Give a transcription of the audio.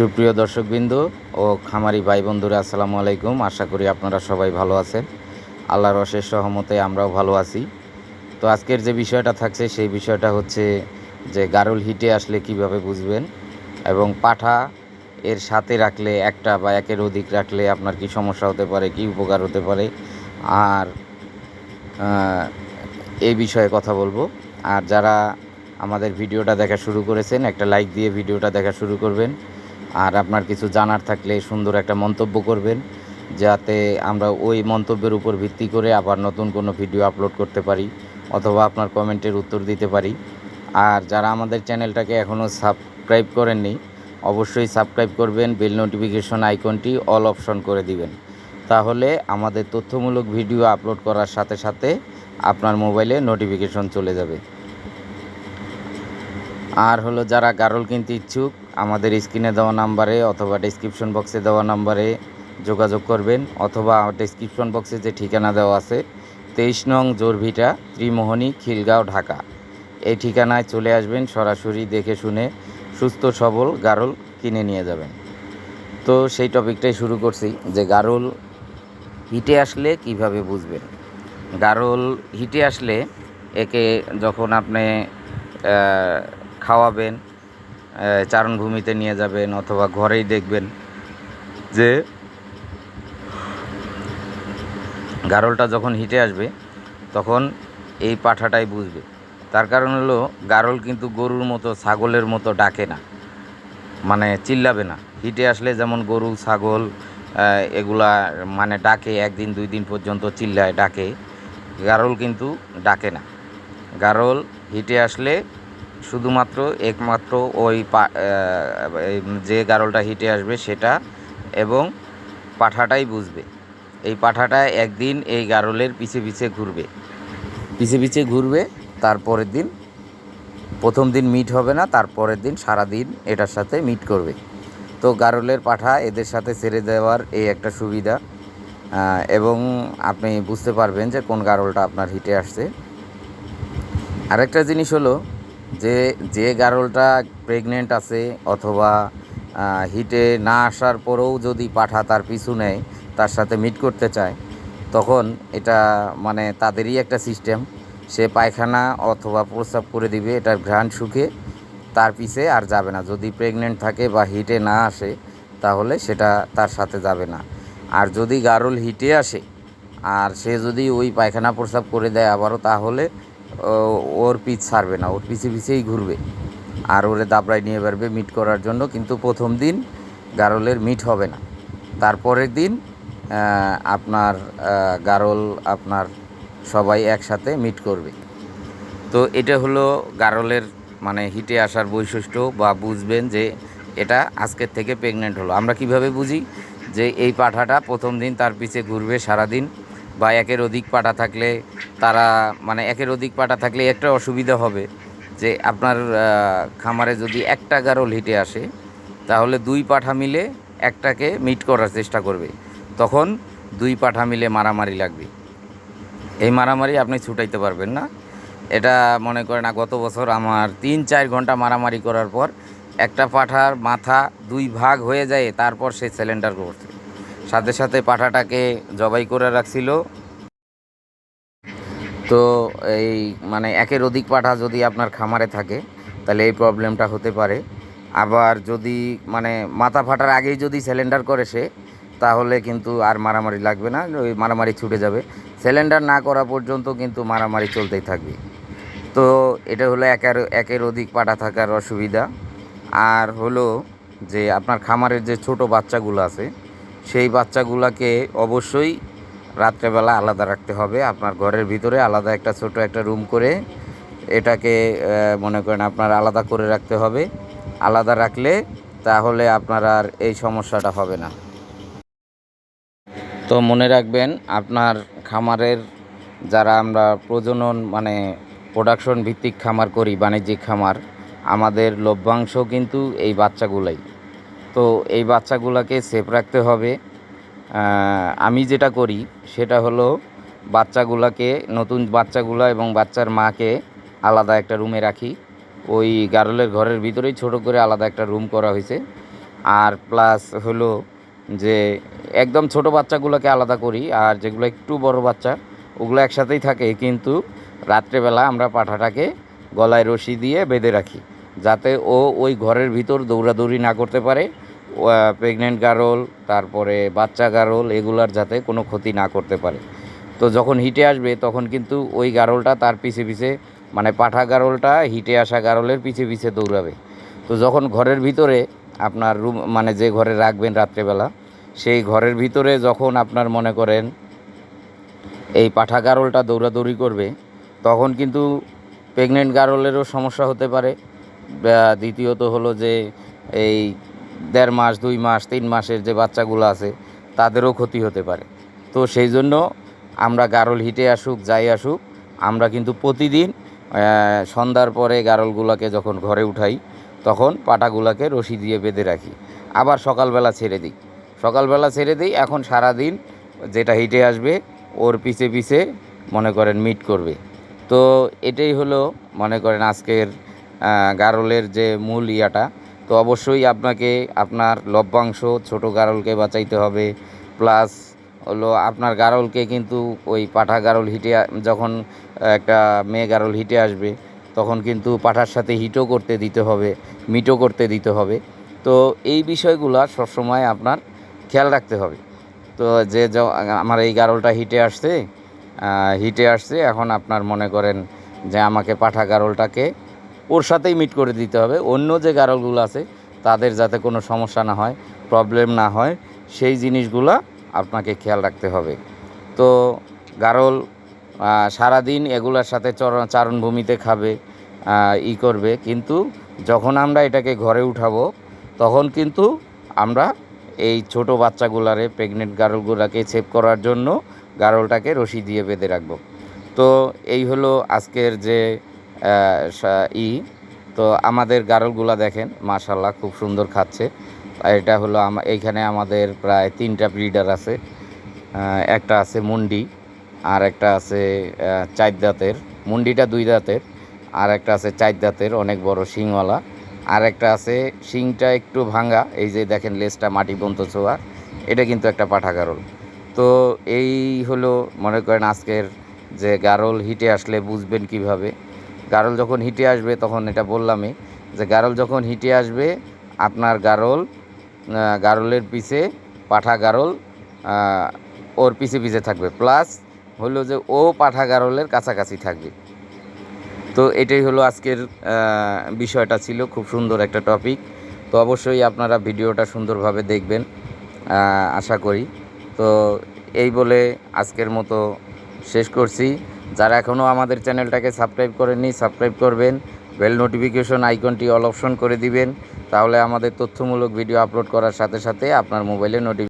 সুপ্রিয় দর্শকবৃন্দ ও খামারি ভাই বন্ধুরা আসসালামু আলাইকুম। আশা করি আপনারা সবাই ভালো আছেন। আল্লাহর অশেষ সহমতে আমরাও ভালো আছি। তো আজকের যে বিষয়টা থাকছে, সেই বিষয়টা হচ্ছে যে গারুল হিটে আসলে কীভাবে বুঝবেন এবং পাঠা এর সাথে রাখলে, একটা বা একের অধিক রাখলে আপনার কি সমস্যা হতে পারে, কি উপকার হতে পারে, আর এই বিষয়ে কথা বলব। আর যারা আমাদের ভিডিওটা দেখা শুরু করেছেন, একটা লাইক দিয়ে ভিডিওটা দেখা শুরু করবেন। আর আপনার কিছু জানার থাকলে সুন্দর একটা মন্তব্য করবেন, যাতে আমরা ওই মন্তব্যের উপর ভিত্তি করে আবার নতুন কোনো ভিডিও আপলোড করতে পারি অথবা আপনার কমেন্টের উত্তর দিতে পারি। আর যারা আমাদের চ্যানেলটাকে এখনও সাবস্ক্রাইব করেননি, অবশ্যই সাবস্ক্রাইব করবেন, বেল নোটিফিকেশন আইকনটি অল অপশন করে দিবেন। তাহলে আমাদের তথ্যমূলক ভিডিও আপলোড করার সাথে সাথে আপনার মোবাইলে নোটিফিকেশন চলে যাবে। আর হলো যারা গারল কিনতে ইচ্ছুক আমাদের স্ক্রিনে দেওয়া নাম্বারে অথবা ডেসক্রিপশন বক্সে দেওয়া নাম্বারে যোগাযোগ করবেন অথবা ডেসক্রিপশন বক্সে যে ঠিকানা দেওয়া আছে, তেইশ নং জোরভিটা, ত্রিমোহনী, খিলগাঁও, ঢাকা। এই ঠিকানায় চলে আসবেন, সরাসরি দেখে শুনে সুস্থ, সবল গারল কিনে নিয়ে যাবেন। তো সেই টপিকটাই শুরু করছি, যে গারল হিটে আসলে কীভাবে বুঝবেন? গারল হিটে আসলে একে যখন আপনি খাওয়াবেন চারণভূমিতে নিয়ে যাবেন অথবা ঘরেই দেখবেন যে গারলটা যখন হিটে আসবে, তখন এই পাঠাটাই বুঝবে। তার কারণ হলো, গারল কিন্তু গরুর মতো, ছাগলের মতো ডাকে না। মানে চিল্লাবে না। হিটে আসলে যেমন গরু ছাগল এগুলা মানে ডাকে, একদিন, দুই দিন পর্যন্ত চিল্লায়, ডাকে। গারল কিন্তু ডাকে না। গারল হিটে আসলে শুধুমাত্র, একমাত্র ওই যে গারলটা হিটে আসবে সেটা এবং পাঠাটাই বুঝবে। এই পাঠাটা একদিন এই গারলের পিছে পিছে ঘুরবে। পিছে পিছে ঘুরবে, তারপরের দিন, প্রথম দিন মিট হবে না, তারপরের দিন সারা দিন এটার সাথে মিট করবে। তো গারলের পাঠা এদের সাথে ছেড়ে দেওয়ার এই একটা সুবিধা। এবং আপনি বুঝতে পারবেন যে কোন গারলটা আপনার হিটে আসছে। আরেকটা জিনিস হলো যে যে গারলটা প্রেগনেন্ট আছে অথবা হিটে না আসার পরেও যদি পাঠা তার পিছু নেয়, তার সাথে মিট করতে চায়, তখন এটা মানে তাদেরই একটা সিস্টেম সে পায়খানা অথবা প্রস্রাব করে দিবে, এটার ঘ্রাণ শুকে, তার পিছে আর যাবে না। যদি প্রেগনেন্ট থাকে বা হিটে না আসে, তাহলে সেটা তার সাথে যাবে না। আর যদি গারল হিটে আসে, আর সে যদি ওই পায়খানা প্রস্রাব করে দেয় আবারও, তাহলে ওর পিছ ছাড়বে না, ওর পিছে পিছেই ঘুরবে। আর ওরে দাবড়ায় নিয়ে বেরবে মিট করার জন্য, কিন্তু প্রথম দিন গারলের মিট হবে না। তারপরের দিন আপনার গারল, আপনার সবাই একসাথে মিট করবে। তো এটা হলো গারলের মানে হিটে আসার বৈশিষ্ট্য বা বুঝবেন যে এটা আজকের থেকে প্রেগনেন্ট হলো। আমরা কীভাবে বুঝি? যে এই পাঠাটা প্রথম দিন তার পিছে ঘুরবে সারাদিন। বা একের অধিক পাঠা থাকলে তারা মানে একের অধিক পাঠা থাকলে একটা অসুবিধা হবে যে আপনার খামারে যদি একটা গারল হিটে আসে, তাহলে দুই পাঠা মিলে একটাকে মিট করার চেষ্টা করবে। তখন দুই পাঠা মিলে মারামারি লাগবে। এই মারামারি আপনি ছুটাইতে পারবেন না। এটা মনে করেন না গত বছর আমার তিন চার ঘণ্টা মারামারি করার পর একটা পাঠার মাথা দুই ভাগ হয়ে যায়, তারপর সে সিলিন্ডার করছে। সাথে সাথে পাঠাটাকে জবাই করে রাখছিল। তো এই মানে একের অধিক পাঠা যদি আপনার খামারে থাকে, তাহলে এই প্রবলেমটা হতে পারে। আবার যদি মানে মাথা ফাটার আগেই যদি সিলিন্ডার করে সে, তাহলে কিন্তু আর মারামারি লাগবে না, ওই মারামারি ছুটে যাবে। সিলিন্ডার না করা পর্যন্ত কিন্তু মারামারি চলতেই থাকবে। তো এটা হলো একের একের অধিক পাটা থাকার অসুবিধা। আর হলো যে আপনার খামারের যে ছোট বাচ্চাগুলো আছে সেই বাচ্চাগুলোকে অবশ্যই রাত্রেবেলা আলাদা রাখতে হবে। আপনার ঘরের ভিতরে আলাদা একটা ছোট একটা রুম করে এটাকে মনে করেন আপনার আলাদা করে রাখতে হবে। আলাদা রাখলে তাহলে আপনার আর এই সমস্যাটা হবে না। তো মনে রাখবেন, আপনার খামারের যারা আমরা প্রজনন মানে প্রোডাকশন ভিত্তিক খামার করি, বাণিজ্যিক খামার, আমাদের লভ্যাংশ কিন্তু এই বাচ্চাগুলাই। তো এই বাচ্চাগুলোকে সেফ রাখতে হবে। আমি যেটা করি সেটা হলো বাচ্চাগুলোকে, নতুন বাচ্চাগুলো এবং বাচ্চার মাকে আলাদা একটা রুমে রাখি। ওই গারলের ঘরের ভিতরেই ছোট করে আলাদা একটা রুম করা হয়েছে। আর প্লাস হলো যে একদম ছোট বাচ্চাগুলোকে আলাদা করি, আর যেগুলো একটু বড় বাচ্চা, ওগুলো একসাথেই থাকে। কিন্তু রাত্রেবেলা আমরা পাঠাটাকে গলায় রশি দিয়ে বেঁধে রাখি। যাতে ও ওই ঘরের ভিতর দৌড়াদৌড়ি না করতে পারে প্রেগনেন্ট গারল তারপরে বাচ্চা গারল এগুলার যাতে কোনো ক্ষতি না করতে পারে। তো যখন হিটে আসবে, তখন কিন্তু ওই গারলটা তার পিছে পিছে মানে পাঠা গারলটা হিটে আসা গারলের পিছে পিছে দৌড়াবে। তো যখন ঘরের ভিতরে আপনার রুম মানে যে ঘরে রাখবেন রাত্রেবেলা, সেই ঘরের ভিতরে যখন আপনার মনে করেন এই পাঠা গারলটা দৌড়াদৌড়ি করবে, তখন কিন্তু প্রেগনেন্ট গারলেরও সমস্যা হতে পারে। দ্বিতীয়ত হলো যে এই দেড় মাস, দুই মাস, তিন মাসের যে বাচ্চাগুলো আছে, তাদেরও ক্ষতি হতে পারে। তো সেই জন্য আমরা গারল হিটে আসুক, যাই আসুক, আমরা কিন্তু প্রতিদিন সন্ধ্যার পরে গারলগুলোকে যখন ঘরে উঠাই, তখন পাটাগুলোকে রশি দিয়ে বেঁধে রাখি। আবার সকালবেলা ছেড়ে দিই। সকালবেলা ছেড়ে দিই, এখন সারা দিন যেটা হিটে আসবে, ওর পিছে পিছে মনে করেন মিট করবে। তো এটাই হলো, মনে করেন আজকের গারলের যে মূল ইয়াটা, তো অবশ্যই আপনাকে আপনার লভ্যাংশ ছোট গারলকে বাঁচাইতে হবে। প্লাস হলো আপনার গারলকে কিন্তু ওই পাঠা গারল হিটে যখন একটা মেয়ে গারল হিটে আসবে, তখন কিন্তু পাঠার সাথে হিটও করতে দিতে হবে, মিটও করতে দিতে হবে। তো এই বিষয়গুলো সবসময় আপনার খেয়াল রাখতে হবে। তো যে আমার এই গারলটা হিটে আসছে হিটে আসছে, এখন আপনার মনে করেন যে আমাকে পাঠা গারলটাকে ওর সাথেই মিট করে দিতে হবে। অন্য যে গারলগুলো আছে, তাদের যাতে কোনো সমস্যা না হয় প্রবলেম না হয়, সেই জিনিসগুলো আপনাকে খেয়াল রাখতে হবে। তো গারল সারাদিন এগুলোর সাথে চর- চারণভূমিতে খাবে ই করবে। কিন্তু যখন আমরা এটাকে ঘরে উঠাবো, তখন কিন্তু আমরা এই ছোট বাচ্চাগুলারে প্রেগনেন্ট গারলগুলাকে সেভ করার জন্য গারলটাকে রশি দিয়ে বেঁধে রাখব। তো এই হলো আজকের যে ই। তো আমাদের গারলগুলা দেখেন মাশাল্লাহ খুব সুন্দর খাচ্ছে। এটা হলো এইখানে আমাদের প্রায় তিনটা ব্রিডার আছে। একটা আছে মুন্ডি, আর একটা আছে চার দাঁতের। মুন্ডিটা দুই দাঁতের, আর একটা আছে চার দাঁতের, অনেক বড় শিংওয়ালা। আর একটা আছে, শিংটা একটু ভাঙা এই যে দেখেন লেজটা মাটি বন্ত ছোঁয়া। এটা কিন্তু একটা পাঠা গারল। তো এই হলো, মনে করেন আজকের যে গারল হিটে আসলে বুঝবেন কীভাবে। গারল যখন হিটে আসবে, তখন এটা বললামই যে গারল যখন হিটে আসবে, আপনার গারল গারলের পিছে পাঠা গারল ওর পিছে পিছে থাকবে। প্লাস হলো যে ও পাঠা গারলের কাছাকাছি থাকবে। তো এটাই হলো আজকের বিষয়টা ছিল, খুব সুন্দর একটা টপিক। তো অবশ্যই আপনারা ভিডিওটা সুন্দরভাবে দেখবেন আশা করি। তো এই বলে আজকের মতো শেষ করছি। যারা এখনও আমাদের চ্যানেলটাকে সাবস্ক্রাইব করেননি, সাবস্ক্রাইব করবেন, বেল নোটিফিকেশন আইকনটি অল অপশন করে দিবেন, তাহলে আমাদের তথ্যমূলক ভিডিও আপলোড করার সাথে সাথে আপনার মোবাইলে নোটিফিকেশন